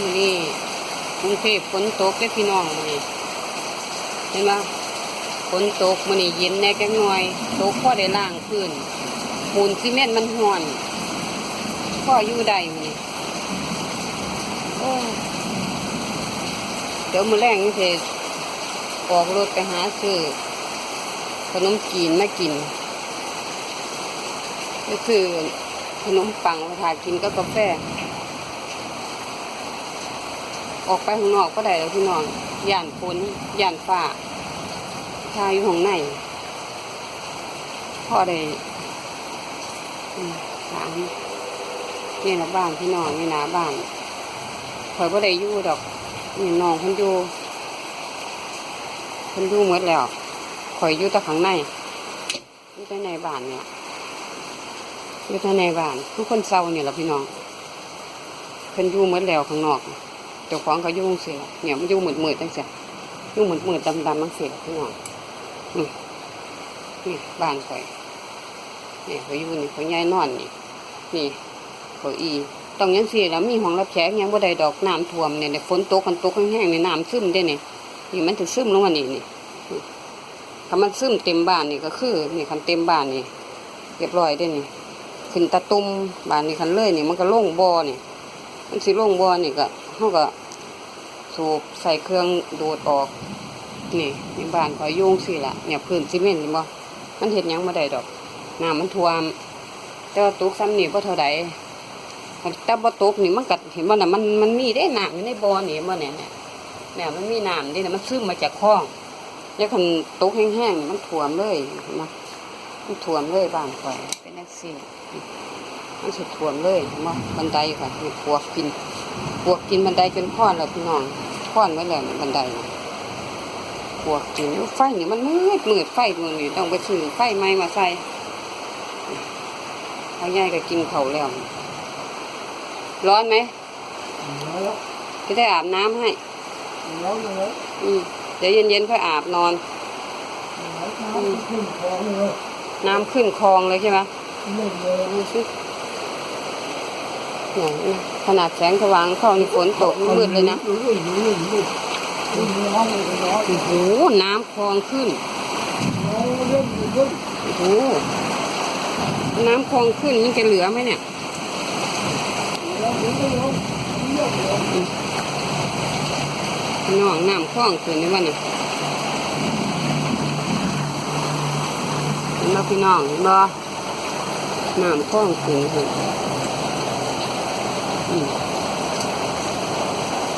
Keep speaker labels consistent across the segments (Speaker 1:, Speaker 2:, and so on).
Speaker 1: มื้อนี้กรุงเทพฝนตกเด้พี่น้องมือนี้เห็นบ่ฝนตกมื้อนี้เย็นแน่จักหน่อยตกพอได้ล้างพื้นปูนซีเมนต์มันร้อนพออยู่ได้มือนี้เดี๋ยวมือแรงนี่สิออกรถไปหาซื้อขนมจีนมากินก็คือขนมปังมาทากินก็กาแฟ ออกไปข้างนอกก็ได้แล้วพี่น้องย่านฝนย่านฟ้าชายอยู่ข้างในพ่อได้อืมถามนี่ละบ้านพี่น้องนี่นาบ้านข่อยก็ได้ยู่ดอกนี่น้องเพิ่นอยู่พิ่นอยู่หมดแล้วข่อยอยู่แต่ข้างในอยู่แต่ในบ้านเนี่ยอยู่แต่ในบ้านทุกคนเศร้าเนี่ยละพี่น้องเพิ่นอยู่หมดแล้วข้างนอก เจ้าของเขายุ่งเสียเนี่ยมันยุ่งหมืดมืดๆจังเสียยุ่งหมืดมืดๆดำๆมันเสียพี่น้องนี่นี่บ้านข่อยนี่เขาอยู่นี่เขาย้ายนอนนี่ นี่เขาอีต้องยังเสียแล้วมีห้องรับแขกยังบ่ได้ดอกน้ำท่วมเนี่ยเนี่ยฝนตกกันตกแห้งๆนี่น้ำซึมได้เนี่ยนี่มันจะซึมลงมานี่นี่นี่ถ้ามันซึมเต็มบ้านนี่ก็คือนี่คันเต็มบ้านนี่เรียบร้อยได้นี่ขึ้นตะตุ่มบ้านนี่คันเลยนี่มันก็โล่งบ่อนี่มันสิลงบ่อนี่ก็เขาก็ สูบใส่เครื่องดูดออก นี่ในบ้านคอยโยงสิละเนี่ยพื้นซีเมนต์นี่บ่มันเห็ดยังมาได้ดอกน้ำมันท่วม แต่ว่าตกซ้ำนี่บ่เท่าใดแต่บ่ตกนี่มันก็เห็นบ่น่ะมันมันมีได้น้ำอยู่ในบ่อนี่บ่เนี่ยเนี่ยเนี่ยมันมีน้ำนี่นะมันซึมมาจากคลองแล้วคันตกแห้งๆมันท่วมเลยนบ่มันท่วมเลยบ้านข่อยเป็นจังซี่มันสุดท่วมเลยเห็นบ่บันไดค่ะนี่ปวกกินปวกกินบันไดจนค้อนแล้วพี่น้อง ค้อนไว้แล้วนี่บันไดนะปวกกินไฟนี่มันมืดมืดไฟดวงนี้ต้องไปซื้อไฟใหม่มาใส่เอาใหญ่ก็กินเขาวแล้ว ร้อนไหมจะได้อาบน้ำให้
Speaker 2: แล้วเลย
Speaker 1: อืมเดี๋ยวเย็นๆค่อยอาบนอน
Speaker 2: น้ำขึ้นคอเลย
Speaker 1: น้ำขึ้นคลองเลยใช่ไหม
Speaker 2: เล่นเลย
Speaker 1: ดูสิเนี่ยนะ ขนาดแสงสว่างเข้านี่ฝนตกมืดเลยนะ
Speaker 2: ดูดิดูดิดูดิดูดิร้องเลยร้อง
Speaker 1: โอ้โห น้ำคลองขึ้น โอ้โห น้ำคลองขึ้นมันจะเหลือไหมเนี่ย
Speaker 2: น้
Speaker 1: องน้ำคลองขึ้นในวันนี้เห็นบ่พี่น้องเห็นบ่น้ำคลองขึ้นขึ้น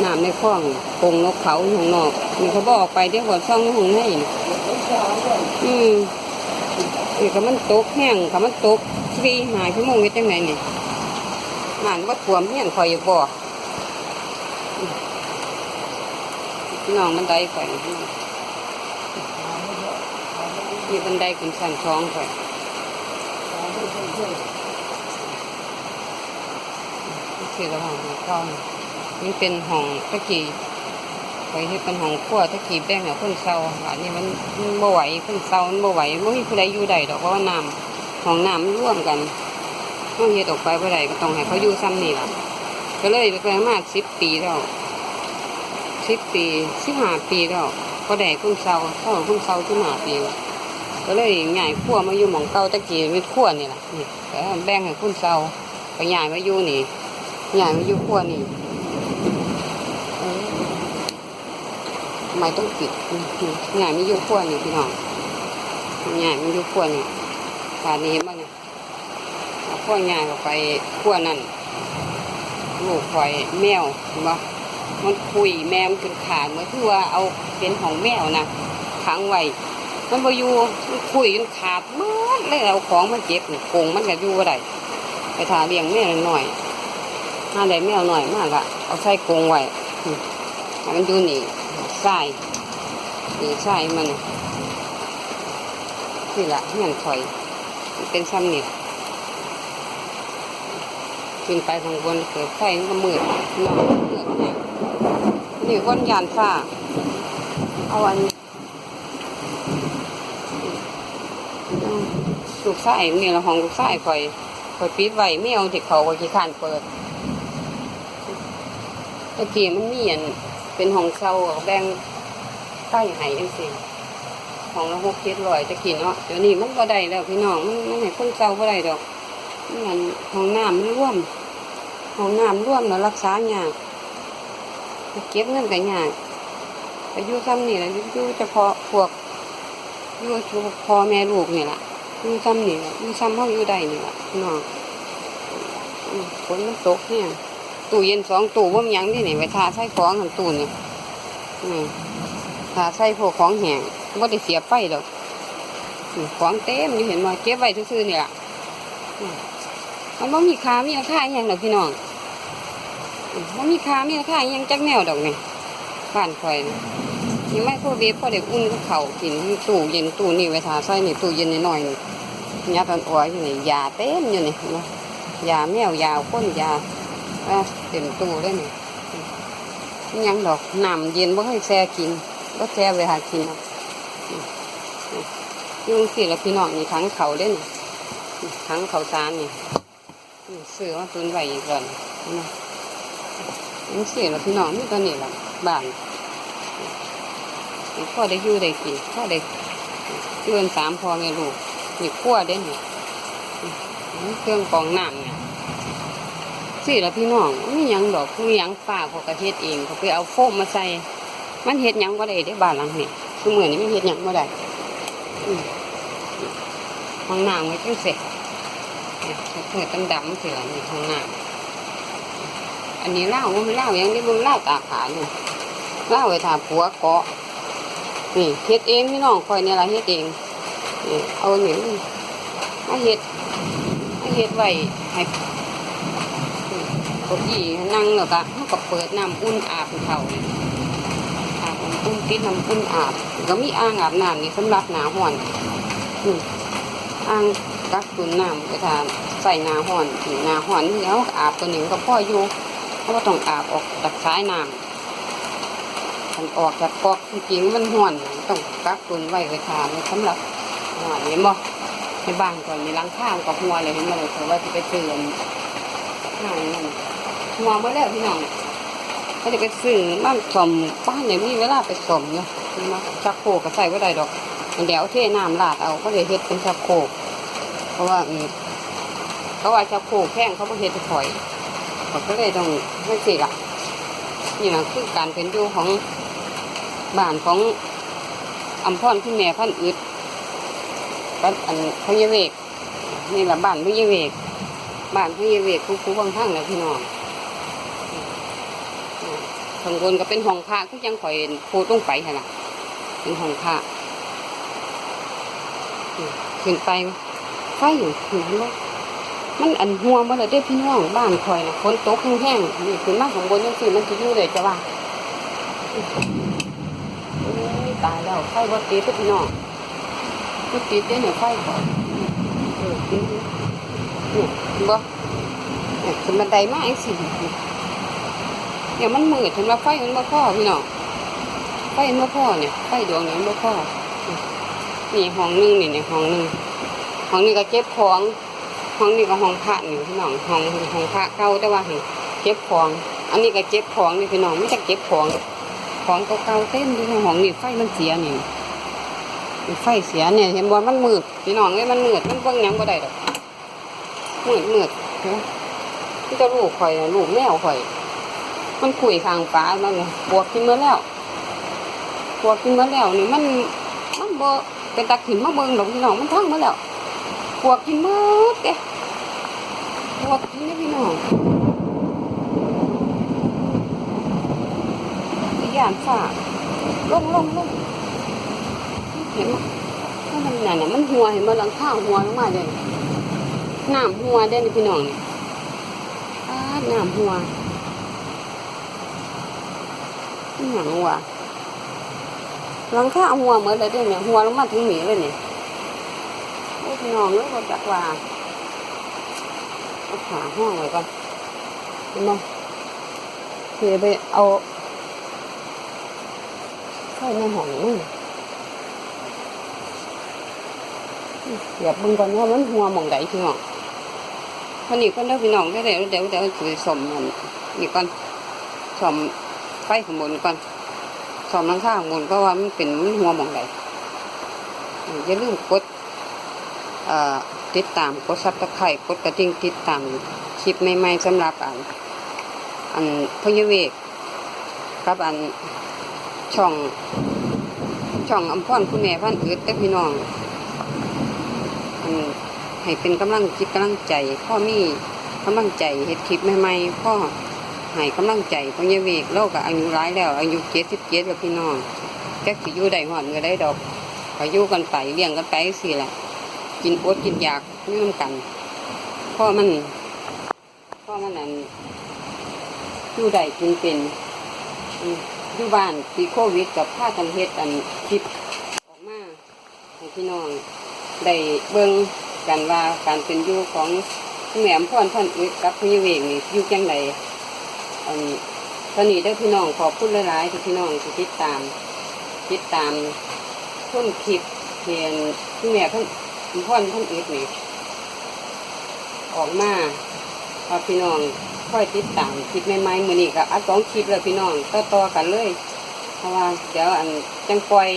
Speaker 1: น้ำในคลองกงนกเขาอยู่ข้างนอกนี่เขาบอกไปเดี๋ยวก่อนช่องอยู่ข้างในนี่อืมนี่ก็มันตกแห้งก็มันตกสี่หายชั่วโมงนี่จังไหนนี่นานว่าท่วมเฮียนคอยอยู่บ่น้องบันไดข่อยนี่พี่น้องนี่บันไดขึ้นชั้นสองข่อยนี่ คือระหว่างของก้อนมันเป็นห้องตะกี้ข่อยเฮ็ดเป็นห้องครัวตะกี้แบ่งให้คนเซาอันนี้มันบ่ไหวคนเซามันบ่ไหวบ่มีผู้ใดอยู่ได้ดอกเพราะว่าน้ำห้องน้ำมันร่วมกันเฮาเฮ็ดออกไปบ่ได้ก็ต้องให้เขาอยู่ซ้ำนี่ล่ะก็เลยไปมาณ10ปีแล้วสิบปีสิบห้าปีแล้วก็ได้คุณเซาเข้าคุณเซาสิบห้าปีแล้วก็เลยย้ายขั้วมาอยู่หมองเก่าตะกี้เป็นขั้วนี่แหละนี่แบ่งให้คุณเซาก็ย้ายมาอยู่นี่ ย้ายมาอยู่ขั้วนี่ไม่ต้องปิดนี่นี่ย้ายมาอยู่ขั้วนี่พี่น้องย้ายมาอยู่ขั้วนี่ป่านนี้เห็นบ้างเนี่ยขั้วย้ายออกไปขั้วนั่นลูกคอยแมวเห็นบ่มันคุยแมมจนขาดเหมือนคือว่าเอาเป็นของแมวนะขังไว้มันไปอยู่มันคุยจนขาดหมดเลยเอาของมันเจ็บโกงมันก็อยู่บ่ได้ไปทาเลี้ยงแมวหน่อย หาได้แมวหน่อยมากละเอาใส่กรงไว้มให้มันอยู่นี่ใส่นี่ใส่มันนี่ละเงี้ยนถอยมันเป็นซ้ำนี่ขึ้นไปข้างบนเกิดไฟมันก็มืดนอนมืดเนี่ยนี่คนยานฟ้า เอาอันลูกไส้นี่ละห้องลูกไส้คอยคอยปิดไว้ไม่เอาที่เขาคอยขี้ขานเปิดะกี้มันมีอันเป็นห้องเช่าแบ่งใต้ให้จังซี่ห้องละหกเจ็ดร้อยตะกี้เนาะเดี๋ยวนี้มันบ่ได้แล้วพี่น้องมันมันให้คนเช่าบ่ได้ดอกมันห้องน้ำมันร่วมห้องน้ำร่วมแล้วรักษายากเก็บเงินก็ยากไปยู่ซ้ำนี่แหละอยู่เฉพาะพวกอยู่เฉพาะพ่อแม่ลูกนี่แหละอยู่ซ้ำนี่แหละอยู่ซ้ำเฮาอยู่ได้นี่แหละพี่น้องฝนมันตกเนี่ย ตู้เย็นสองตู้ว่ามียังที่ไหนไปทาใส่ของหันตู้นี่ทาใส่พวกของแห้งว่าได้เสียไฟดอกของเต็มอยู่เห็นมาเก็บไว้ซื่อๆนี่ล่ะมันไม่มีค่ามีราคาอหยังดอกพี่น้องมันมีค่ามีราคาอหยังจักแนวดอกนี่บ้านคอยนะยังไม่โครเวฟพอเด็กอุ่นกับเขากินตู้เย็นตู้นี่ไว้ทาใส่นี่ตู้เย็นน้อยนี่ยัดอันอ้อยอยู่นี่ยาเต็มอยู่นี่ยาแมวยาข้นยา อะเต็มตู้ได้นี่อิหยังดอกน้ำเย็นบ่ให้แช่กินบ่แช่ไปหากินอาอืมอืมอยุ่งสิแล้วพี่น้องนี่ทั้งเขาได้นี่นทั้งเขาวสานี่นี่ซื้อมาตุนไหวอีกก่อนนะนี่สิแล้วพี่น้องนี่ตอนนี้ละบ้านพ่อได้ยู่ได้กินพ่อได้ยู่กันสามพอแม่ลูกนี่ขั้วได้นี่อืมเครื่องกองน้ำเนี่ย สิละพี่น้องมีหยังดอกมีหยังป้าเขาก็เฮ็ดเองเขาไปเอาโฟมมาใส่ มันเฮ็ดหยังบ่ได้เด้บ้านหลังนี้คือเหมือนี้มันเฮ็ดหยังบ่ได้อืมห้องน้ำไว้จังซี่เนี่ยเปิดดำๆสิล่ะนี่ห้องน้ำอันนี้เล่าว่ามันเล่ายังได้บิ่งเล่าตาขาอยู่เล่าไว้ถาผัวเกาะนี่เฮ็ดเองพี่น้องคอยเนี่ยละเฮ็ดเองนี่เอาหนี่มาเฮ็ดมาเฮ็ดไว้ให้ ก้าอี้นั่งแล้วก็เขาก็เปิดน้ำอุ่นอาบให้เขาอาบน้ำอุ่นติดน้ำอุ่นอาบ ก็มีอ่างอาบน้ำนี่สำหรับหนาห่อนอ่างกักตุนน้ำไปทาใส่หนาห่อนถึงหนาห่อนแล้วอาบตัวหนึ่งก็พ่ออยู่เพราะว่าต้องอาบออกจากสายน้ำมันออกจากกอกจริงมันห่อนต้องกักตุนไว้ไปทานสำหรับห่อนเห็นบ่ในบ้านก่อนมีหลังข้างกับหัวเลยเห็นบ่เลยแต่ว่าจะไปเตือนข้างนั่น หัวมาแล้วพี่น้องเขาจะไปซื้อมาสมป้านอย่างนี้เวลาไปสมเนาะมาชักโคกก็ใส่ไว้ได้ดอกเดี๋ยวเทน้ำลาดเอาก็เลยเฮ็ดเป็นชักโคกเพราะว่าเขาว่าชักโคกแข้งเขาไม่เฮ็ดให้ถอยเขาก็เลยต้องไม่สิละนี่นะคือการเป็นอยู่ของบ้านของอำพรที่แม่พันอึดบ้านอันพญเวกนี่แหละบ้านพญเวกบ้านพญเวกคูคูบางทั้งเลยพี่น้อง ข้างบนก็เป็นห้องพระก็ยังคอยโพต้องไปค่ะนะเป็นห้องพระขึ้นไปไฟอยู่ขึ้นรถมันอันหัวมาเลยได้พี่น้องบ้านคอยนะฝนตกแห้งๆนี่ขึ้นมาข้างบนยังสิมันจะอยู่เลยจะว่าตายแล้วไฟบ่ติดเด้อพี่น้องบ่ติดเด้อเนี่ยไฟก่อนเออติดเนี่ยเนี่ยบ่เนี่ยขึ้นบันไดมาไอ้สิ เดี๋ยวมันมืดถึงว่าไฟมันบ่พอพี่น้องไฟมันบ่พอเนี่ยไฟดวงนี้มันบ่พอนี่ห้องหนึงนี่นี่ห้องหนึงห้องนี้ก็เก็บของห้องนี้ก็ห้องพระนี่พี่น้องห้องห้องพระเก่าแต่ว่าให้เก็บของ อันนี้ก็เก็บของนี่พี่น้องไม่จะเก็บของของเก่าๆเต็มอยู่ในห้องนี่ไฟมันเสียนี่ไฟเสียเนี่ยเห็นว่ามันมืดพี่น้องเอ้ยมันมืดมันเบิ่งยังบ่ได้ดอกมืดมืดเนาะนี่จะลูกข่อยลูกแมวข่อย มันคุยทางฟ้ามันน่ะปวกกินเมื่อแล้วปวกกินเมื่อแล้วนี่มันมันบ่เป็นตะขินมาเบิ่งดอกพี่น้องมันทั้งเมื่อแล้วปวกกินเมื่อเด้ปวกกินนี่พี่น้องอีหยานฝ่าลงลงลงเห็นไหมมันนั่นน่ะมันหัวเห็นบ่หลังข้างหัวลงมาเด้น้ำหัวเด้นี่พี่น้องนี่อ้าน้ำหัว อหย่างวะหลังคาหัวเหมือนเลยเด้เนี่ยหัวลงมาถึงหนีเลยเนี่ยโอ้พี่น้องเลยก็จักว่าเอาขาห้องไว้ก่อนเห็นไหมเพื่อไปเอาเข้าในห้องมึงเดี๋ยวเบึงก่อนว่ามันหัวมองใดพี่น้องคนนี้ก็เด้อพี่น้องได้เดี๋ยวเดี๋ยวเดี๋ยวถือสมมันนี่ก่อนสม ฟข้างบนก่อนซ่อมหลังคาข้างบนเพราะว่ามันเป็นมันหัวหมองใดเอย่าลืมกดเอ่อติดตามกดซับตะไคร่กดกระดิ่งติดตามคลิปใหม่ๆสำหรับอันอันพยเวกกับอันช่องช่องอำพรคุณแม่พันอืดแต่พี่น้องอันให้เป็นกำลังจิตกำลังใจพ่อมีกำลังใจเฮ็ดคลิปใหม่ๆพ่อ ให้กำลังใจพยเวกเราก็อายุร้ายแล้ว อายุเจ็ดสิบเจ็ดแล้วพี่น้องแก๊กสิอยู่ได้หอดเมื่อได้ดอกก็อยู่กันไปเลี้ยงกันไปสิแหละกินอดกินอยากนี่นำกันพ่อมันพ่อมันอันอยู่ได้กินเป็นอยู่บ้านปีโควิดกับผ้ากันเฮ็ดอันคลิปออกมาให้พี่น้องได้เบิ่งกันว่าการเป็นอยู่ของแหม่มพ่อนท่านอึดกับพี่เวงนี่อยู่จังได อันนี้ตอนนี้ได้พี่น้องขอบคุณหลายๆที่พี่น้องที่ติดตาม ติดตามทุนคลิปเพียนพี่แม่ท่านพ่อนท่านอึดนี่ออกมาพอพี่น้องค่อยติดตามคลิปใหม่ๆมือนี้ก็อัดสองคลิปแล้วพี่น้องต่อๆกันเลย เพราะว่าเดี๋ยวอันจังปล่อย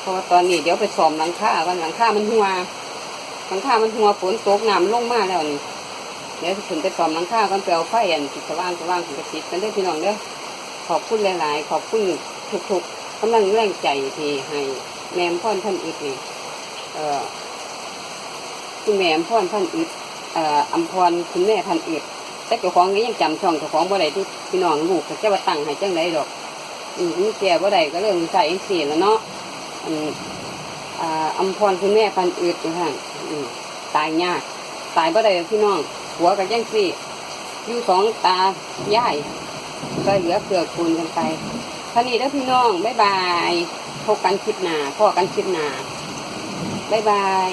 Speaker 1: เพราะว่าตอนนี้เดี๋ยวไปสอมหลังคาวันหลังคามันหัวหลังคามันหัวฝนตกน้ำลงมาแล้วนี่ เดี๋ยวถึงไปสอมหลังคากันไปเอาไฟอันติดสว่างสว่างถึงจะติดกันได้พี่น้องเด้อขอบคุณหลาย ๆ ขอบคุณทุกๆกำลังแรงใจที่ให้แม่มพ่อนท่านอึดนี่เอ่อคุณแม่มพ่อนท่านอึดเอ่ออัมพรคุณแม่ท่านอึดแต่เจ้าของก็ยังจำช่องเจ้าของบ่ได้ที่พี่น้องลูกเขาจะว่าตั้งให้จังไดดอกอืมแก่บ่ได้ก็เรื่องใส่เองสีแล้วเนาะอันอ่าอำพรคุณแม่พันอืดอยู่ห่างอืมตายยากตายบ่ได้พี่น้อง หัวกับยังสีอยู่สองตาย่ายก็เหลือเกลือคูณกันไปท่านี้แล้วพี่น้องบ๊ายบายพบกันคลิปหน้าพ่อกันคลิปหน้าบ๊ายบาย